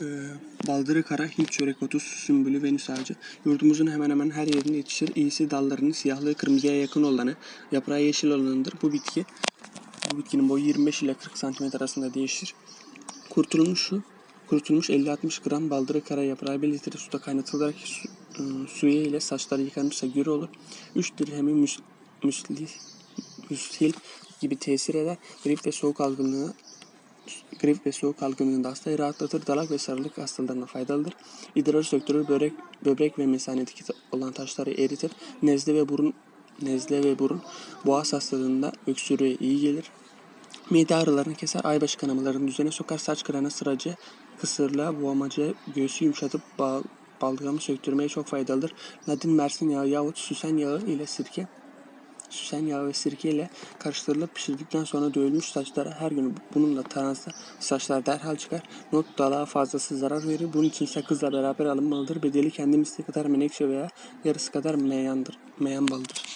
Ee, baldırı kara, Hint çörek otu, sümbülü, venüs ağacı. Yurdumuzun hemen hemen her yerinde yetişir. İyisi dallarının siyahlığı kırmızıya yakın olanı, yaprağı yeşil olanıdır. Bu bitki, bu bitkinin boyu 25 ile 40 cm arasında değişir. Kurtulmuşu, kurutulmuş 50-60 gram baldırı kara yaprağı 1 litre suda kaynatılarak su, ıı, suyu ile saçları yıkanırsa gür olur. 3 dirhemi müs, müsli, müshil gibi tesir eder. Grip ve soğuk algınlığı grip ve soğuk algınlığında hastayı rahatlatır. Dalak ve sarılık hastalarına faydalıdır. İdrarı söktürür. Börek, böbrek ve mesanedeki olan taşları eritir. Nezle ve burun nezle ve burun boğaz hastalığında öksürüğe iyi gelir. Mide ağrılarını keser, aybaşı kanamalarını düzene sokar, saç kırana, sıracı, kısırlığa, boğamaca, göğsü yumuşatıp bal, balgamı söktürmeye çok faydalıdır. Nadin mersin yağı yahut süsen yağı ile sirke, süsen yağı ve sirke ile karıştırılıp pişirdikten sonra dövülmüş saçlara her gün bununla taransa saçlar derhal çıkar. Not dalağa fazlası zarar verir. Bunun için sakızla beraber alınmalıdır. Bedeli kendi kadar menekşe veya yarısı kadar meyandır, meyan balıdır.